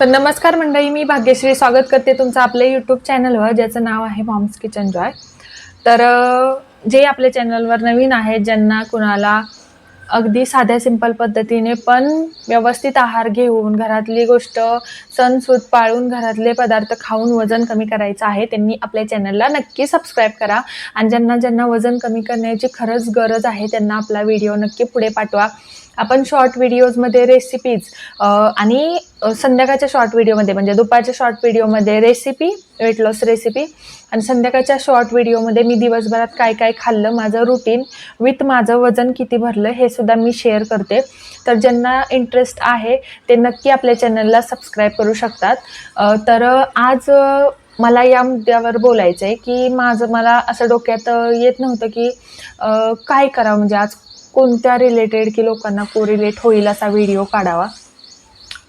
तर नमस्कार मंडळी मी भाग्यश्री स्वागत करते तुमचं आपल्या यूट्यूब चॅनलवर ज्याचं नाव आहे मॉम्स किचन जॉय तर जे आपल्या चॅनलवर नवीन आहेत ज्यांना कुणाला अगदी साध्या सिंपल पद्धतीने पण व्यवस्थित आहार घेऊन घरातली गोष्ट सणसूद पाळून घरातले पदार्थ खाऊन वजन कमी करायचं आहे त्यांनी आपल्या चॅनलला नक्की सबस्क्राईब करा. आणि ज्यांना ज्यांना वजन कमी करण्याची खरंच गरज आहे त्यांना आपला व्हिडिओ नक्की पुढे पाठवा. आपण शॉर्ट व्हिडिओजमध्ये रेसिपीज आणि संध्याकाळच्या शॉर्ट व्हिडिओमध्ये म्हणजे दुपारच्या शॉर्ट व्हिडिओमध्ये रेसिपी वेट लॉस रेसिपी आणि संध्याकाळच्या शॉर्ट व्हिडिओमध्ये मी दिवसभरात काय काय खाल्लं माझं रुटीन विथ माझं वजन किती भरलं हे सुद्धा मी शेअर करते. तर ज्यांना इंटरेस्ट आहे ते नक्की आपल्या चॅनलला सबस्क्राईब करू शकतात. तर आज मला या मुद्द्यावर बोलायचं आहे की माझं मला असं डोक्यात येत नव्हतं की काय करावं म्हणजे आज कोणत्या रिलेटेड की लोकांना कोरिलेट होईल असा व्हिडिओ काढावा.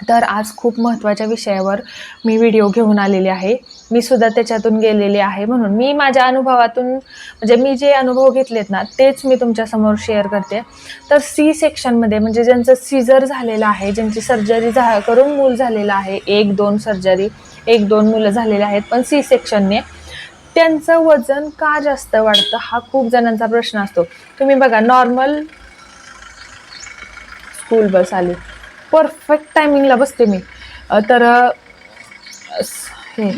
तर आज खूप महत्त्वाच्या विषयावर मी व्हिडिओ घेऊन आलेले आहे. मी सुद्धा त्याच्यातून गेलेले आहे म्हणून मी माझ्या अनुभवातून म्हणजे मी जे अनुभव घेतलेत ना तेच मी तुमच्यासमोर शेअर करते. तर सी सेक्शनमध्ये म्हणजे ज्यांचं सीझर झालेलं आहे ज्यांची सर्जरी झा करून मूल झालेलं आहे एक दोन सर्जरी एक दोन मुलं झालेले आहेत पण सी सेक्शनने त्यांचं वजन का जास्त वाढतं हा खूप जणांचा प्रश्न असतो. तुम्ही बघा नॉर्मल स्कूल बस आली. परफेक्ट टायमिंगला बसते मी. तर हे.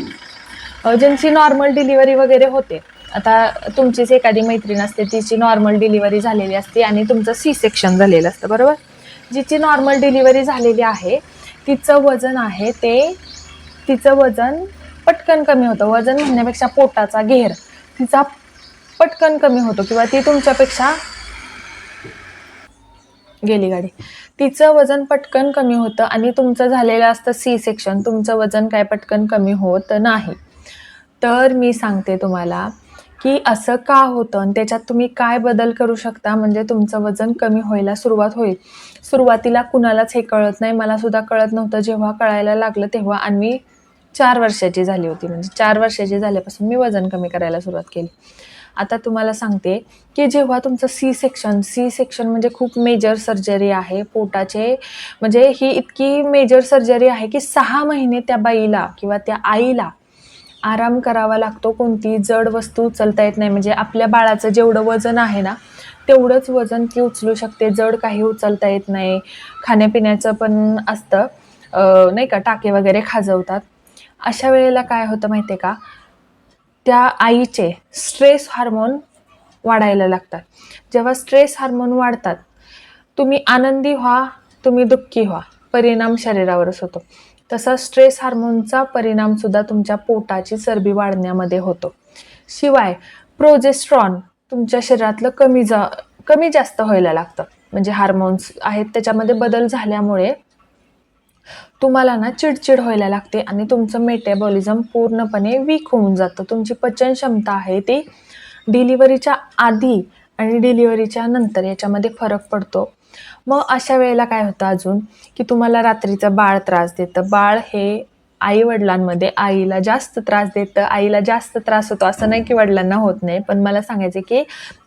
ज्यांची नॉर्मल डिलिव्हरी वगैरे होते आता तुमचीच एखादी मैत्रीण असते तिची नॉर्मल डिलिव्हरी झालेली असते आणि तुमचं सी सेक्शन झालेलं असतं बरोबर? जिची नॉर्मल डिलिव्हरी झालेली आहे तिचं वजन आहे ते तिचं वजन पटकन कमी होतं. वजन म्हणण्यापेक्षा पोटाचा घेर. तिचा पटकन कमी होतो किंवा ती तुमच्यापेक्षा गेली गाडी. तिचं वजन पटकन कमी होतं आणि तुमचं झालेलं असतं सी सेक्शन तुमचं वजन काय पटकन कमी होत नाही. तर मी सांगते तुम्हाला की असं का होतं आणि त्याच्यात तुम्ही काय बदल करू शकता? म्हणजे तुमचं वजन कमी व्हायला सुरुवात होईल. सुरुवातीला कुणालाच हे कळत नाही. मलासुद्धा कळत नव्हतं. जेव्हा कळायला लागलं तेव्हा आणि चार वर्षाची झाली होती. म्हणजे चार वर्षाची झाल्यापासून मी वजन कमी करायला सुरुवात केली. आता तुम्हाला सांगते की जेव्हा तुमचं सी सेक्शन सी सेक्शन म्हणजे खूप मेजर सर्जरी आहे. पोटाचे म्हणजे ही इतकी मेजर सर्जरी आहे की सहा महिने त्या बाईला किंवा त्या आईला आराम करावा लागतो. कोणती जड वस्तू उचलता येत नाही. म्हणजे आपल्या बाळाचं जेवढं वजन आहे ना तेवढंच वजन ती उचलू शकते. जड काही उचलता येत नाही. खाण्यापिण्याचं पण असतं. नाही का टाके वगैरे खाजवतात. अशा वेळेला काय होतं माहिती आहे का? त्या आईचे स्ट्रेस हार्मोन वाढायला लागतात. जेव्हा स्ट्रेस हार्मोन वाढतात तुम्ही आनंदी व्हा तुम्ही दुःखी व्हा परिणाम शरीरावरच होतो. तसा स्ट्रेस हार्मोनचा परिणामसुद्धा तुमच्या पोटाची चरबी वाढण्यामध्ये होतो. शिवाय प्रोजेस्ट्रॉन तुमच्या शरीरातलं कमी जा कमी जास्त व्हायला लागतं. म्हणजे हार्मोन्स आहेत त्याच्यामध्ये बदल झाल्यामुळे तुम्हाला ना चिडचिड व्हायला लागते आणि तुमचं मेटाबॉलिझम पूर्णपणे वीक होऊन जातं. तुमची पचन क्षमता आहे ती डिलिव्हरीच्या आधी आणि डिलिव्हरीच्या नंतर याच्यामध्ये फरक पडतो. मग अशा वेळेला काय होतं अजून की तुम्हाला रात्रीचं बाळ त्रास देतं. बाळ हे आई वडिलांमध्ये आईला जास्त त्रास देतं आईला जास्त त्रास होतो असं नाही की वडिलांना होत नाही. पण मला सांगायचं की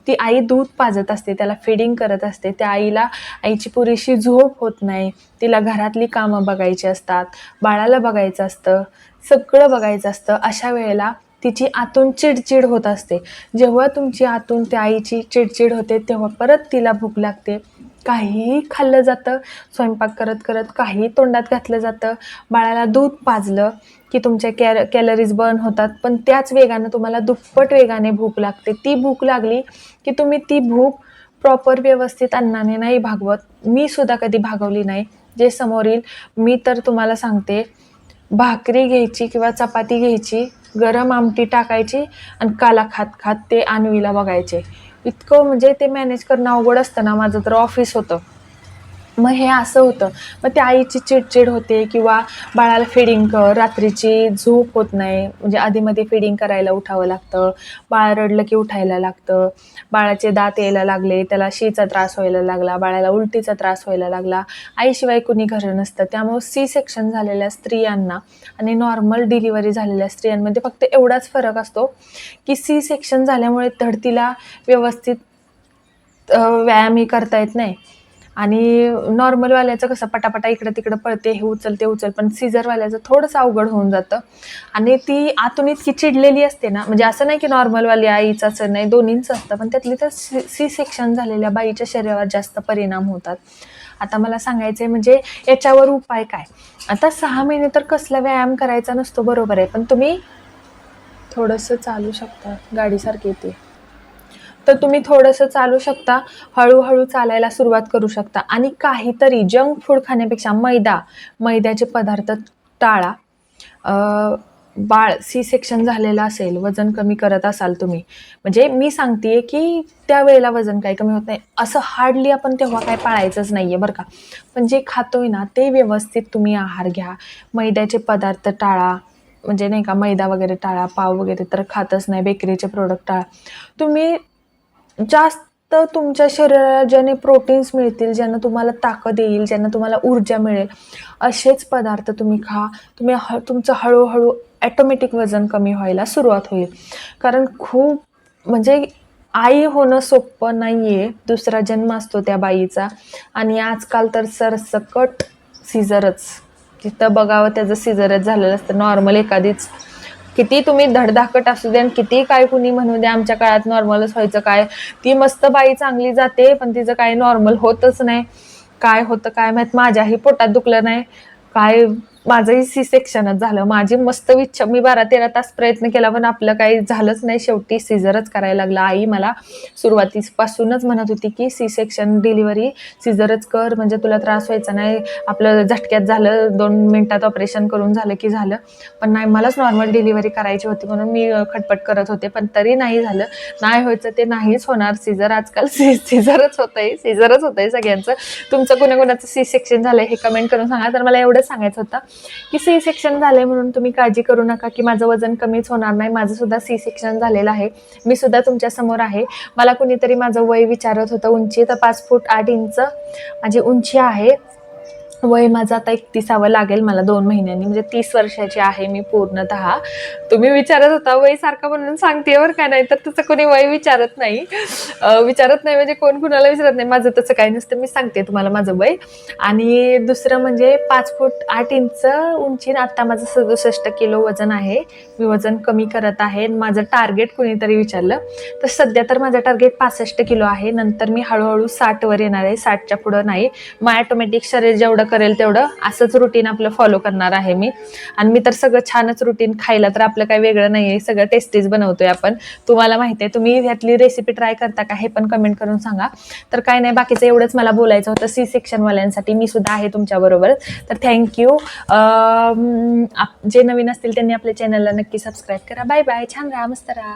ती आई दूध पाजत असते त्याला फिडिंग करत असते. त्या आईला आईची पुरेशी झोप होत नाही. तिला घरातली कामं बघायची असतात बाळाला बघायचं असतं सगळं बघायचं असतं. अशा वेळेला तिची आतून चिडचिड होत असते. जेव्हा तुमची आतून त्या आईची चिडचिड होते तेव्हा परत तिला भूक लागते. काहीही खाल्लं जातं. स्वयंपाक करत करत काही तोंडात घातलं जातं. बाळाला दूध पाजलं की तुमच्या कॅर कॅलरीज बर्न होतात. पण त्याच वेगानं तुम्हाला दुप्पट वेगाने भूक लागते. ती भूक लागली की तुम्ही ती भूक प्रॉपर व्यवस्थित अन्नाने नाही भागवत. मी सुद्धा कधी भागवली नाही. जे समोर मी तर तुम्हाला सांगते. भाकरी घ्यायची किंवा चपाती घ्यायची गरम आमटी टाकायची आणि काला खात खात ते आणवीला बघायचे. इतकं म्हणजे ते मॅनेज करणं अवघड असतं ना माझं तर ऑफिस होतं. मग हे असं होतं. मग त्या आईची चिडचिड होते किंवा बाळाला फिडिंग कर रात्रीची झोप होत नाही. म्हणजे आधीमध्ये फिडिंग करायला उठावं लागतं. बाळ रडलं की उठायला लागतं. बाळाचे दात यायला लागले त्याला शीचा त्रास व्हायला लागला बाळाला उलटीचा त्रास व्हायला लागला. आईशिवाय कुणी घरं नसतं. त्यामुळं सी सेक्शन झालेल्या स्त्रियांना आणि नॉर्मल डिलिव्हरी झालेल्या स्त्रियांमध्ये फक्त एवढाच फरक असतो की सी सेक्शन झाल्यामुळे धडतीला व्यवस्थित व्यायामही करता येत नाही. आणि नॉर्मलवाल्याचं कसं पटापटा इकडं तिकडं पळते हे उचल ते उचल पण सीझरवाल्याचं थोडंसं अवघड होऊन जातं. आणि ती आतून इतकी चिडलेली असते ना म्हणजे असं नाही की नॉर्मलवाली आईचं असं नाही दोन्हींचं असतं पण त्यातली तर सी सी सेक्शन झालेल्या बाईच्या शरीरावर जास्त परिणाम होतात. आता मला सांगायचं आहे म्हणजे याच्यावर उपाय काय? आता सहा महिने तर कसला व्यायाम करायचा नसतो बरोबर आहे पण तुम्ही थोडंसं चालू शकता गाडीसारखी येते. तर तुम्ही थोडंसं चालू शकता हळूहळू चालायला सुरुवात करू शकता. आणि काहीतरी जंक फूड खाण्यापेक्षा मैदा मैद्याचे पदार्थ टाळा. बाळ सी सेक्शन झालेलं असेल वजन कमी करत असाल तुम्ही. म्हणजे मी सांगते की त्यावेळेला वजन काही कमी होत नाही. असं हार्डली आपण तेव्हा काय पाळायचंच नाही आहे बरं का. पण जे खातोय ना ते व्यवस्थित तुम्ही आहार घ्या. मैद्याचे पदार्थ टाळा. म्हणजे नाही का मैदा वगैरे टाळा पाव वगैरे तर खातच नाही बेकरीचे प्रोडक्ट टाळा. तुम्ही जास्त तुमच्या शरीराला ज्याने प्रोटीन्स मिळतील ज्यानं तुम्हाला ताकद येईल ज्यानं तुम्हाला ऊर्जा मिळेल असेच पदार्थ तुम्ही खा. तुम्ही ह तुमचं हळूहळू ॲटोमॅटिक वजन कमी व्हायला सुरुवात होईल. कारण खूप म्हणजे आई होणं सोपं नाही आहे दुसरा जन्म असतो त्या बाईचा. आणि आजकाल तर सरसकट सिझरच. तिथं बघावं त्याचं सिझरच झालेलं असतं. नॉर्मल एखादीच किती तुम्ही धडधाकट असू दे आणि किती काय कुणी म्हणू द्या आमच्या काळात नॉर्मलच व्हायचं. काय ती मस्त बाई चांगली जाते पण तिचं काय नॉर्मल होतच नाही. काय होतं काय माहीत माझ्याही पोटात दुखलं नाही. काय माझंही सी सेक्शनच झालं. माझी मस्त इच्छा मी बारा तेरा तास प्रयत्न केला पण आपलं काही झालंच नाही. शेवटी सिझरच करायला लागलं. आई मला सुरुवातीपासूनच म्हणत होती की सी सेक्शन डिलिव्हरी सिझरच कर म्हणजे तुला त्रास व्हायचा नाही. आपलं झटक्यात झालं दोन मिनटात ऑपरेशन करून झालं की झालं. पण नाही मलाच नॉर्मल डिलिव्हरी करायची होती म्हणून मी खटपट करत होते. पण तरी नाही झालं. नाही व्हायचं ते नाहीच होणार. सिझर आजकाल सी सिझरच होतं आहे सिझरच होतं आहे सगळ्यांचं. तुमचं कुणाकुणाचं सी सेक्शन झालं हे कमेंट करून सांगा. तर मला एवढंच सांगायचं होतं. की सी सेक्शन झालंय म्हणून तुम्ही काळजी करू नका की माझं वजन कमीच होणार नाही. माझं सुद्धा सी सेक्शन झालेलं आहे. मी सुद्धा तुमच्यासमोर आहे. मला कुणीतरी माझं वय विचारत होतं. उंची तर पाच फूट आठ इंच माझी उंची आहे. वय माझं आता एकतीसावं लागेल मला दोन महिन्यांनी म्हणजे तीस वर्षाची आहे मी पूर्णतः तुम्ही विचारत होता वय सारखं म्हणून सांगते बरं काय नाही तर तसं कोणी वय विचारत नाही. विचारत नाही म्हणजे कोण कुणाला विचारत नाही माझं तसं काही नसतं मी सांगते तुम्हाला माझं वय. आणि दुसरं म्हणजे पाच फूट आठ इंच उंची आणि माझं सदुसष्ट किलो वजन आहे. मी वजन कमी करत आहे. माझं टार्गेट कुणीतरी विचारलं तर सध्या तर माझं टार्गेट पासष्ट किलो आहे. नंतर मी हळूहळू साठवर येणार आहे साठच्या पुढं नाही. मग ॲटोमॅटिक शरीर जेवढं करेल तेवढं. असंच रुटीन आपलं फॉलो करणार आहे मी. आणि मी तर सगळं छानच रुटीन खायला तर आपलं काही वेगळं नाही आहे सगळं टेस्टीज बनवतोय आपण. तुम्हाला माहिती आहे तुम्ही ह्यातली रेसिपी ट्राय करता का हे पण कमेंट करून सांगा. तर काय नाही बाकीचं एवढंच मला बोलायचं होतं. सी सेक्शनवाल्यांसाठी मी सुद्धा आहे तुमच्याबरोबर तर थँक्यू जे नवीन असतील त्यांनी आपल्या चॅनलला नक्की सबस्क्राईब करा. बाय बाय छान राहा मस्त राहा.